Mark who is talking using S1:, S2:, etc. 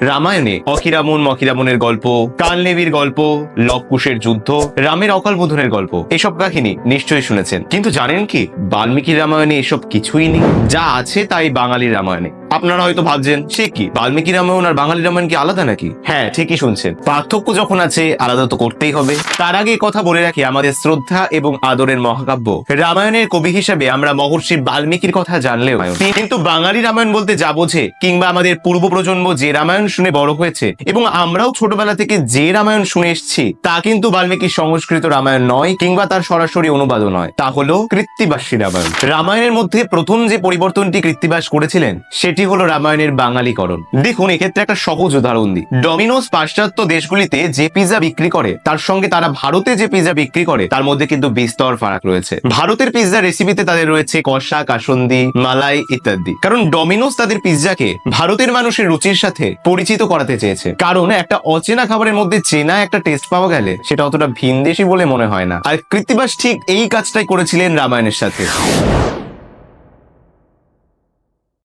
S1: রামায়ণে অখিরামন, মখিরামনের গল্প কালনেবীর গল্প, লবকুশের যুদ্ধ, রামের অকাল বোধনের গল্প, এসব কাহিনী নিশ্চয়ই শুনেছেন। কিন্তু জানেন কি বাল্মীকি রামায়ণে এসব কিছুই নেই। যা আছে তাই বাঙালির রামায়ণে। আপনারা হয়তো ভাবছেন, সে কি? বাল্মীকি রামায়ণ আর বাঙালি রামায়ণ কি আলাদা নাকি? হ্যাঁ ঠিকই শুনছেন। পার্থক্য যখন আছে, আলাদা তো করতেই হবে। তার আগে কথা বলে রাখি, আমাদের শ্রদ্ধা এবং আদরের মহাকাব্য। রামায়ণের কবি হিসেবে আমরা মহর্ষি বাল্মীকির কথা জানলেও, কিন্তু বাঙালি রামায়ণ বলতে যা বোঝে, কিংবা আমাদের পূর্ব প্রজন্ম যে রামায়ণ শুনে বড় হয়েছে, এবং আমরাও ছোটবেলা থেকে যে রামায়ণ শুনে এসেছি, তা কিন্তু বাল্মীকির সংস্কৃত রামায়ণ নয়, কিংবা তার সরাসরি অনুবাদও নয়। তা হলো কৃত্তিবাসী রামায়ণ। রামায়ণের মধ্যে প্রথম যে পরিবর্তনটি কৃত্তিবাস করেছিলেন, সেটি হলো রামায়ণের বাঙালিকরণ। দেখুন, এক্ষেত্রে একটা সহজ উদাহরণ দিই। ডমিনোস পাশ্চাত্য দেশগুলিতে যে পিজা বিক্রি করে, তার সঙ্গে তারা ভারতে যে পিজা বিক্রি করে, তার মধ্যে কিন্তু বিস্তর ফারাক রয়েছে। ভারতের পিৎজা রেসিপিতে তাদের রয়েছে কষা, কাসন্দি, মালাই ইত্যাদি। কারণ ডমিনোস তাদের পিৎজাকে ভারতের মানুষের রুচির সাথে পরিচিত করাতে চেয়েছে। কারণ একটা অচেনা খাবারের মধ্যে চেনা একটা টেস্ট পাওয়া গেলে সেটা অতটা ভিনদেশি বলে মনে হয় না। আর কৃত্তিবাস ঠিক এই কাজটাই করেছিলেন রামায়ণের সাথে।